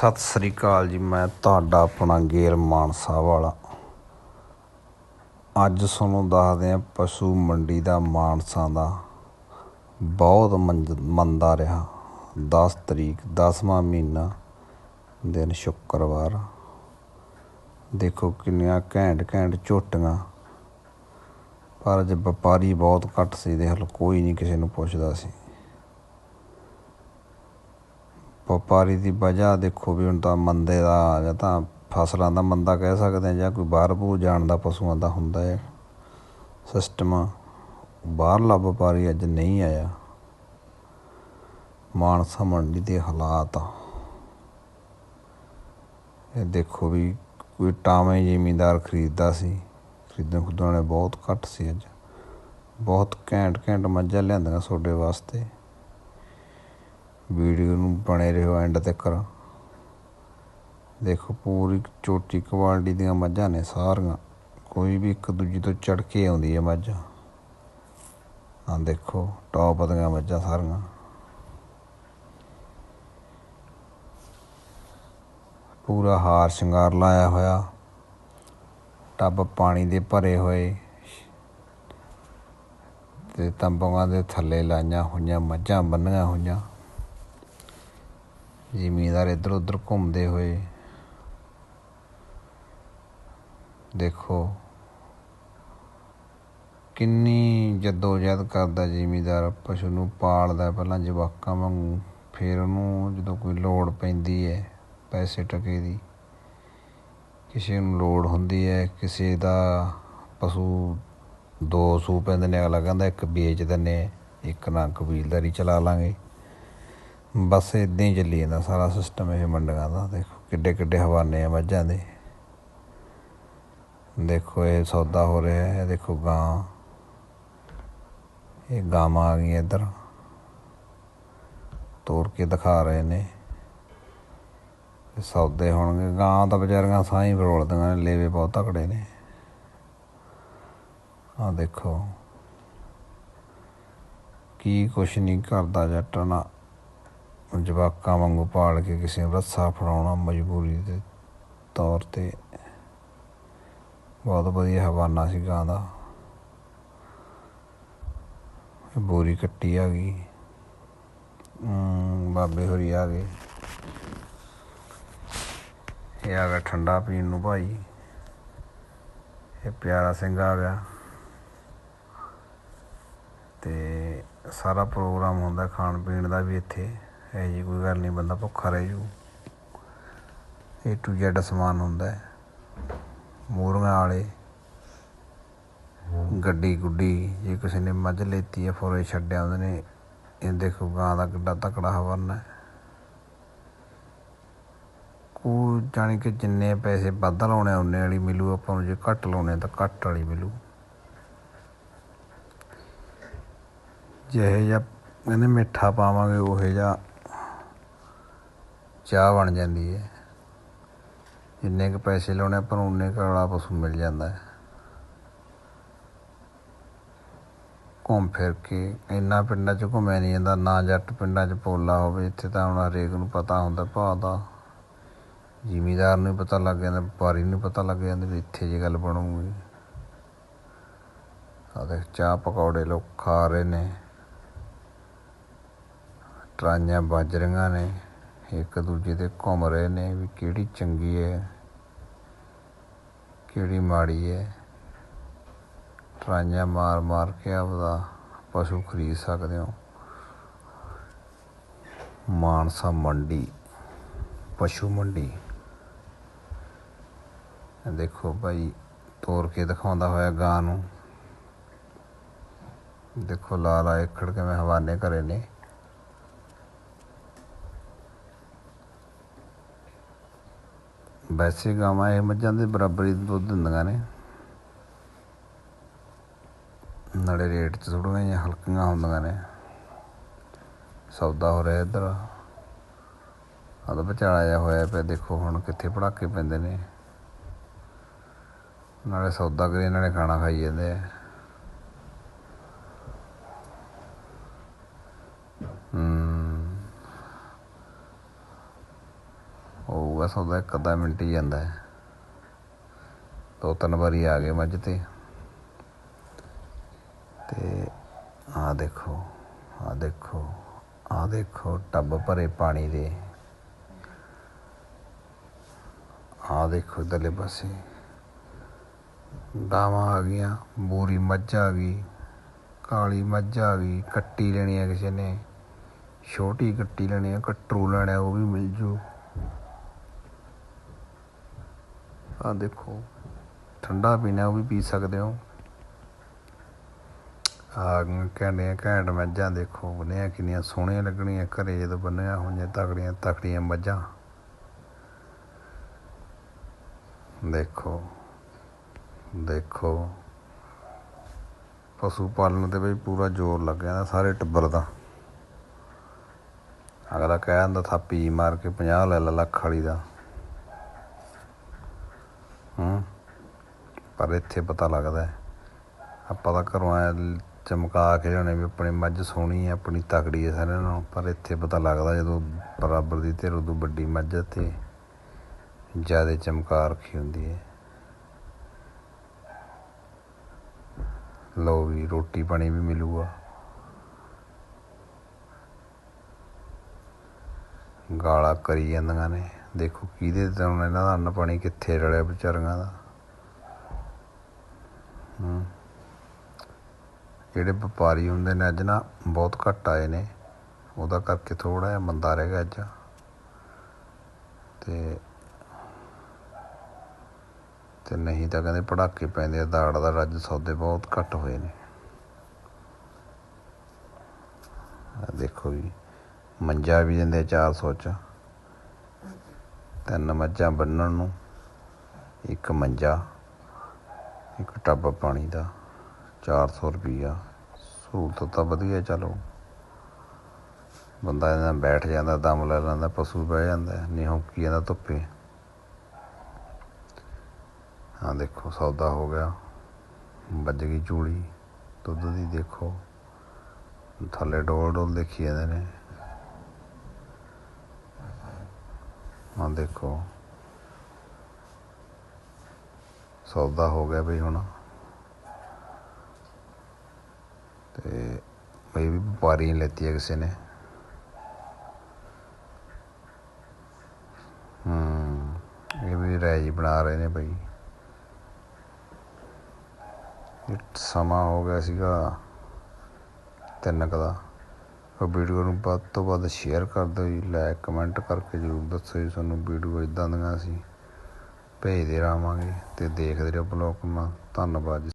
ਸਤਿ ਸ੍ਰੀ ਅਕਾਲ ਜੀ, ਮੈਂ ਤੁਹਾਡਾ ਆਪਣਾ ਗੇਲ ਮਾਨਸਾ ਵਾਲਾ। ਅੱਜ ਤੁਹਾਨੂੰ ਦੱਸਦੇ ਆ ਪਸ਼ੂ ਮੰਡੀ ਦਾ ਮਾਨਸਾ ਦਾ ਬਹੁਤ ਮੰਦ- ਮੰਦਾ ਰਿਹਾ। 10 ਤਰੀਕ 10ਵਾਂ ਮਹੀਨਾ, ਦਿਨ ਸ਼ੁੱਕਰਵਾਰ। ਦੇਖੋ ਕਿੰਨੀਆਂ ਘੈਂਟ ਘੈਂਟ ਝੋਟੀਆਂ। ਪਰ ਅੱਜ ਵਪਾਰੀ ਬਹੁਤ ਘੱਟ ਸੀ ਦੇਖ ਲਓ ਕੋਈ ਨਹੀਂ ਕਿਸੇ ਨੂੰ ਪੁੱਛਦਾ ਸੀ। ਵਪਾਰੀ ਦੀ ਵਜ੍ਹਾ ਦੇਖੋ ਵੀ ਹੁਣ ਤਾਂ ਮੰਦੇ ਦਾ ਜਾਂ ਤਾਂ ਫਸਲਾਂ ਦਾ ਮੰਦਾ ਕਹਿ ਸਕਦੇ ਹਾਂ, ਜਾਂ ਕੋਈ ਬਾਹਰ ਬੂ ਜਾਣ ਦਾ ਪਸ਼ੂਆਂ ਦਾ ਹੁੰਦਾ ਹੈ। ਸਿਸਟਮ ਬਾਹਰਲਾ ਵਪਾਰੀ ਅੱਜ ਨਹੀਂ ਆਇਆ। ਮਾਨਸਾ ਮੰਡੀ ਦੇ ਹਾਲਾਤ। ਇਹ ਦੇਖੋ ਵੀ ਕੋਈ ਟਾਵੇਂ ਜ਼ਿਮੀਂਦਾਰ ਖਰੀਦਦਾ ਸੀ, ਖਰੀਦਣ ਖੁਦਣ ਵਾਲੇ ਬਹੁਤ ਘੱਟ ਸੀ ਅੱਜ। ਬਹੁਤ ਘੈਂਟ ਘੈਂਟ ਮੱਝਾਂ ਲਿਆਂਦੀਆਂ ਤੁਹਾਡੇ ਵਾਸਤੇ। ਵੀਡੀਓ ਨੂੰ ਬਣੇ ਰਹੋ ਐਂਡ ਤੱਕ। ਦੇਖੋ ਪੂਰੀ ਚੋਟੀ ਕੁਆਲਿਟੀ ਦੀਆਂ ਮੱਝਾਂ ਨੇ ਸਾਰੀਆਂ। ਕੋਈ ਵੀ ਇੱਕ ਦੂਜੀ ਤੋਂ ਚੜ ਕੇ ਆਉਂਦੀ ਹੈ ਮੱਝ। ਆ ਦੇਖੋ ਟੌਪ ਦੀਆਂ ਮੱਝਾਂ ਸਾਰੀਆਂ। ਪੂਰਾ ਹਾਰ ਸ਼ਿੰਗਾਰ ਲਾਇਆ ਹੋਇਆ। ਟੱਬ ਪਾਣੀ ਦੇ ਭਰੇ ਹੋਏ। ਤੇ ਤੰਬੂਆਂ ਦੇ ਥੱਲੇ ਲਾਈਆਂ ਹੋਈਆਂ ਮੱਝਾਂ, ਬੰਨੀਆਂ ਹੋਈਆਂ। ਜ਼ਿਮੀਦਾਰ ਇੱਧਰ ਉੱਧਰ ਘੁੰਮਦੇ ਹੋਏ। ਦੇਖੋ, ਕਿੰਨੀ ਜਦੋਜਹਿਦ ਕਰਦਾ ਜ਼ਿਮੀਦਾਰ ਪਸ਼ੂ ਨੂੰ ਪਾਲਦਾ। ਪਹਿਲਾਂ ਜਵਾਕਾਂ ਵਾਂਗੂ, ਫਿਰ ਉਹਨੂੰ ਜਦੋਂ ਕੋਈ ਲੋੜ ਪੈਂਦੀ ਹੈ, ਪੈਸੇ ਟਕੇ ਦੀ। ਕਿਸੇ ਨੂੰ ਲੋੜ ਹੁੰਦੀ ਹੈ, ਕਿਸੇ ਦਾ ਪਸ਼ੂ ਦੋ ਸੂ ਪੈਂਦੇ ਨੇ, ਅਗਲਾ ਕਹਿੰਦਾ ਇੱਕ ਵੇਚ ਦਿੰਦੇ ਇੱਕ ਨਾ ਕਬੀਲਦਾਰੀ ਚਲਾ ਲਾਂਗੇ। ਬਸ ਇਦਾਂ ਹੀ ਚੱਲੀ ਜਾਂਦਾ ਸਾਰਾ ਸਿਸਟਮ ਇਹ ਮੰਡੀਆਂ ਦਾ। ਦੇਖੋ ਕਿੱਡੇ ਕਿੱਡੇ ਹਵਾਨੇ ਆ ਮੱਝਾਂ ਦੇ। ਦੇਖੋ ਇਹ ਸੌਦਾ ਹੋ ਰਿਹਾ ਹੈ ਇਹ ਦੇਖੋ ਗਾਂ। ਇਹ ਗਾਵਾਂ ਆ ਗਈਆਂ ਇੱਧਰ। ਤੋੜ ਕੇ ਦਿਖਾ ਰਹੇ ਨੇ। ਸੌਦੇ ਹੋਣਗੇ। ਗਾਂ ਤਾਂ ਵਿਚਾਰੀਆਂ ਸਾਈਂ ਫਰੋਲਦੀਆਂ ਨੇ, ਲੇਵੇ ਬਹੁਤ ਤਕੜੇ ਨੇ। ਆ ਦੇਖੋ। ਕੀ ਕੁਛ ਨਹੀਂ ਕਰਦਾ ਜੱਟ ਨਾ। ਜਵਾਕਾਂ ਵਾਂਗੂ ਪਾਲ ਕੇ ਕਿਸੇ ਨੂੰ ਰੱਸਾ ਫੜਾਉਣਾ ਮਜਬੂਰੀ ਦੇ ਤੌਰ ਤੇ। ਬਹੁਤ ਵਧੀਆ ਹਵਾਨਾ ਸੀ ਗਾਂ ਦਾ। ਬੋਰੀ ਕੱਟੀ ਆ ਗਈ। ਬਾਬੇ ਹੋਰੀ ਆ ਗਏ। ਇਹ ਆ ਗਿਆ ਠੰਡਾ ਪੀਣ ਨੂੰ ਭਾਈ। ਇਹ ਪਿਆਰਾ ਸਿੰਘ ਆ ਗਿਆ। ਤੇ ਸਾਰਾ ਪ੍ਰੋਗਰਾਮ ਹੁੰਦਾ ਖਾਣ ਪੀਣ ਦਾ ਵੀ ਇੱਥੇ। ਹੈ ਜੀ, ਕੋਈ ਗੱਲ ਨਹੀਂ, ਬੰਦਾ ਭੁੱਖਾ ਰਹਿ ਜੂ। ਏ ਟੂ ਜ਼ੈਡ ਸਮਾਨ ਹੁੰਦਾ ਹੈ। ਮੂਰੀਆਂ ਵਾਲੇ, ਗੱਡੀ ਗੁੱਡੀ, ਜੇ ਕਿਸੇ ਨੇ ਮੱਝ ਲੈਤੀ ਹੈ ਫੋਰੇ ਛੱਡਿਆ ਉਹਦੇ ਨੇ, ਇਹ ਦੇਖੋ ਗਾਂ ਦਾ ਕਿੱਡਾ ਤਕੜਾ ਹਵਾਨਾ ਹੈ। ਕੋ ਜਾਣੀ ਕਿ ਜਿੰਨੇ ਪੈਸੇ ਵੱਧ ਲਾਉਣੇ ਉਹਨੇ ਵਾਲੀ ਮਿਲੂ, ਆਪਾਂ ਨੂੰ ਜੇ ਘੱਟ ਲਾਉਣੇ ਤਾਂ ਘੱਟ ਵਾਲੀ ਮਿਲੂ। ਜਿਹੇ ਜਿਹਾ, ਕਹਿੰਦੇ ਮਿੱਠਾ ਪਾਵਾਂਗੇ, ਉਹੇ ਜਿਹਾ ਚਾਹ ਬਣ ਜਾਂਦੀ ਹੈ। ਜਿੰਨੇ ਕੁ ਪੈਸੇ ਲਾਉਣੇ ਆਪਾਂ ਨੂੰ ਉਨੇ ਕੁ ਵਾਲਾ ਪਸ਼ੂ ਮਿਲ ਜਾਂਦਾ ਹੈ। ਘੁੰਮ ਫਿਰ ਕੇ, ਇੰਨਾ ਪਿੰਡਾਂ 'ਚ ਘੁੰਮਿਆ ਨਹੀਂ ਜਾਂਦਾ, ਨਾ ਜੱਟ ਪਿੰਡਾਂ 'ਚ ਪੋਲਾ ਹੋਵੇ, ਇੱਥੇ ਤਾਂ ਹੁਣ ਹਰੇਕ ਨੂੰ ਪਤਾ ਹੁੰਦਾ ਭਾਅ ਦਾ। ਜ਼ਿਮੀਦਾਰ ਨੂੰ ਪਤਾ ਲੱਗ ਜਾਂਦਾ, ਵਪਾਰੀ ਨੂੰ ਪਤਾ ਲੱਗ ਜਾਂਦਾ ਵੀ ਇੱਥੇ ਜੇ ਗੱਲ ਬਣੂਗੀ। ਆ ਦੇਖ, ਚਾਹ ਪਕੌੜੇ ਲੋਕ ਖਾ ਰਹੇ ਨੇ। ਟਰਾਈਆਂ ਵੱਜ ਰਹੀਆਂ ਨੇ। ਇੱਕ ਦੂਜੇ ਦੇ ਘੁੰਮ ਰਹੇ ਨੇ ਵੀ ਕਿਹੜੀ ਚੰਗੀ ਹੈ, ਕਿਹੜੀ ਮਾੜੀ ਹੈ। ਟਰਾਈਆਂ ਮਾਰ ਮਾਰ ਕੇ ਆਪਦਾ ਪਸ਼ੂ ਖਰੀਦ ਸਕਦੇ ਹੋ। ਮਾਨਸਾ ਮੰਡੀ, ਪਸ਼ੂ ਮੰਡੀ। ਦੇਖੋ ਭਾਈ, ਤੋਰ ਕੇ ਦਿਖਾਉਂਦਾ ਹੋਇਆ ਗਾਂ ਨੂੰ। ਦੇਖੋ ਲਾਲ ਆ ਏਕੜ ਕਿਵੇਂ ਹਵਾਨੇ ਕਰੇ ਨੇ। ਵੈਸੇ ਗਾਵਾਂ ਇਹ ਮੱਝਾਂ ਦੇ ਬਰਾਬਰ ਹੀ ਦੁੱਧ ਦਿੰਦੀਆਂ ਨੇ। ਨਾਲੇ ਰੇਟ 'ਚ ਥੋੜ੍ਹੀਆਂ ਜਿਹੀਆਂ ਹਲਕੀਆਂ ਹੁੰਦੀਆਂ ਨੇ। ਸੌਦਾ ਹੋ ਰਿਹਾ ਇੱਧਰ। ਆਦਾ ਵਿਚਾਲਾ ਜਿਹਾ ਹੋਇਆ ਪਿਆ, ਦੇਖੋ ਹੁਣ ਕਿੱਥੇ ਪੜਾਕੇ ਪੈਂਦੇ ਨੇ। ਨਾਲੇ ਸੌਦਾ ਕਰੀ ਨਾਲੇ ਖਾਣਾ ਖਾਈ ਜਾਂਦੇ ਆ ਹੂੰ ਹੋਊਗਾ ਸੌਦਾ ਇੱਕ ਅੱਧਾ ਮਿੰਟ ਹੀ ਜਾਂਦਾ ਹੈ। ਦੋ ਤਿੰਨ ਵਾਰੀ ਆ ਗਏ ਮੱਝ ਤੇ। ਤੇ ਆ ਦੇਖੋ ਆ ਦੇਖੋ ਆ ਦੇਖੋ, ਟੱਬ ਭਰੇ ਪਾਣੀ ਦੇ। ਆ ਦੇਖੋ ਇਧਰਲੇ ਪਾਸੇ। ਗਾਵਾਂ ਆ ਗਈਆਂ, ਬੂਰੀ ਮੱਝ ਆ ਗਈ, ਕਾਲੀ ਮੱਝ ਆ ਗਈ, ਕੱਟੀ ਲੈਣੀ ਆ ਕਿਸੇ ਨੇ। ਛੋਟੀ ਕੱਟੀ ਲੈਣੀ ਆ, ਕਟਰੂ ਲੈਣਾ, ਉਹ ਵੀ ਮਿਲ ਜੂ। ਆ ਦੇਖੋ, ਠੰਡਾ ਪੀਣਾ ਉਹ ਵੀ ਪੀ ਸਕਦੇ ਹੋ। ਆ ਕਹਿੰਦੇ ਘੈਂਟ ਮੱਝਾਂ ਦੇਖੋ ਬੰਨਿਆ ਕਿੰਨੀਆਂ ਸੋਹਣੀਆਂ ਲੱਗਣੀਆਂ, ਘਰੇ ਜਦੋਂ ਬੰਨਿਆ ਹੋਈਆਂ ਤਕੜੀਆਂ ਤਕੜੀਆਂ ਮੱਝਾਂ। ਦੇਖੋ ਦੇਖੋ, ਪਸ਼ੂ ਪਾਲਣ ਤੇ ਵੀ ਪੂਰਾ ਜ਼ੋਰ ਲੱਗਿਆ ਨਾ ਸਾਰੇ ਟੱਬਰ ਦਾ। ਅਗਲਾ ਕਹਿ ਦਿੰਦਾ ਥਾਪੀ ਮਾਰ ਕੇ 50 ਲੈ ਲਾ ਲੱਖ ਵਾਲੀ ਦਾ। ਪਰ ਇੱਥੇ ਪਤਾ ਲੱਗਦਾ ਆਪਾਂ ਤਾਂ ਘਰੋਂ ਆਇਆ ਚਮਕਾ ਕੇ ਲਿਆਉਣੇ ਵੀ ਆਪਣੀ ਮੱਝ ਸੋਹਣੀ ਹੈ, ਆਪਣੀ ਤਕੜੀ ਹੈ ਸਾਰਿਆਂ ਨਾਲੋਂ। ਪਰ ਇੱਥੇ ਪਤਾ ਲੱਗਦਾ ਜਦੋਂ ਬਰਾਬਰ ਦੀ ਧਿਰ, ਉਦੋਂ ਵੱਡੀ ਮੱਝ ਤੇ ਜ਼ਿਆਦਾ ਚਮਕਾ ਰੱਖੀ ਹੁੰਦੀ ਹੈ। ਲਓ ਵੀ, ਰੋਟੀ ਪਾਣੀ ਵੀ ਮਿਲੂਗਾ। ਗਾਲਾਂ ਕਰੀ ਜਾਂਦੀਆਂ ਨੇ। ਦੇਖੋ ਕਿਹਦੇ ਤੇ ਇਹਨਾਂ ਦਾ ਅੰਨ ਪਾਣੀ ਕਿੱਥੇ ਰਲਿਆ ਵਿਚਾਰੀਆਂ ਦਾ। ਜਿਹੜੇ ਵਪਾਰੀ ਹੁੰਦੇ ਨੇ ਅੱਜ ਨਾ ਬਹੁਤ ਘੱਟ ਆਏ ਨੇ। ਉਹਦਾ ਕਰਕੇ ਥੋੜਾ ਜਿਹਾ ਮੰਦਾ ਰਹਿ ਗਿਆ ਅੱਜ। ਤੇ ਤੇ ਨਹੀਂ ਤਾਂ ਕਹਿੰਦੇ ਪੜਾਕੇ ਪੈਂਦੇ ਆ, ਦਾੜ ਦਾ ਰੱਜ ਸੌਦੇ ਬਹੁਤ ਘੱਟ ਹੋਏ ਨੇ। ਆ ਦੇਖੋ ਜੀ, ਮੰਜਾ ਵੀ ਦਿੰਦੇ 400 ਚ। ਤਿੰਨ ਮੱਝਾਂ ਬੰਨਣ ਨੂੰ, ਇੱਕ ਮੰਜਾ, ਇੱਕ ਟੱਬ ਪਾਣੀ ਦਾ। 400 ਰੁਪਈਆ। ਸਹੂਲਤ ਤਾਂ ਵਧੀਆ ਚਲੋ। ਬੰਦਾ ਇਹਨਾਂ ਬੈਠ ਜਾਂਦਾ, ਦਮ ਲੈ ਲੈਂਦਾ, ਪਸ਼ੂ ਬਹਿ ਜਾਂਦਾ, ਨਹੀਂ ਹੌਂਕੀ ਜਾਂਦਾ ਧੁੱਪੇ। ਹਾਂ ਦੇਖੋ, ਸੌਦਾ ਹੋ ਗਿਆ। ਵੱਜ ਗਈ ਚੂੜੀ ਦੁੱਧ ਦੀ ਦੇਖੋ। ਥੱਲੇ ਡੋਲ ਡੋਲ ਦੇਖੀ ਜਾਂਦੇ ਨੇ। ਹਾਂ ਦੇਖੋ। ਸੌਦਾ ਹੋ ਗਿਆ ਬਈ ਹੁਣ। ਤੇ ਬਈ ਵੀ ਵਪਾਰੀ ਨੇ ਲੈਤੀ ਹੈ ਕਿਸੇ ਨੇ। ਹੂੰ, ਇਹ ਵੀ ਰਾਜੀ ਬਣਾ ਰਹੇ ਨੇ ਬਈ। ਸਮਾਂ ਹੋ ਗਿਆ ਸੀਗਾ ਤਿੰਨ ਕੁ ਦਾ। ਉਹ ਵੀਡੀਓ ਨੂੰ ਵੱਧ ਤੋਂ ਵੱਧ ਸ਼ੇਅਰ ਕਰ ਦਿਓ ਜੀ ਲਾਇਕ ਕਮੈਂਟ ਕਰਕੇ ਜਰੂਰ ਦੱਸੋ ਜੀ ਤੁਹਾਨੂੰ ਵੀਡੀਓ ਇਦਾਂ ਦੀਆਂ ਸੀ ਭੇਜਦੇ ਰਹਾਂਗੇ ਤੇ ਦੇਖਦੇ ਰਹੋ ਬਲੌਗ ਨੂੰ। ਧੰਨਵਾਦ ਜੀ।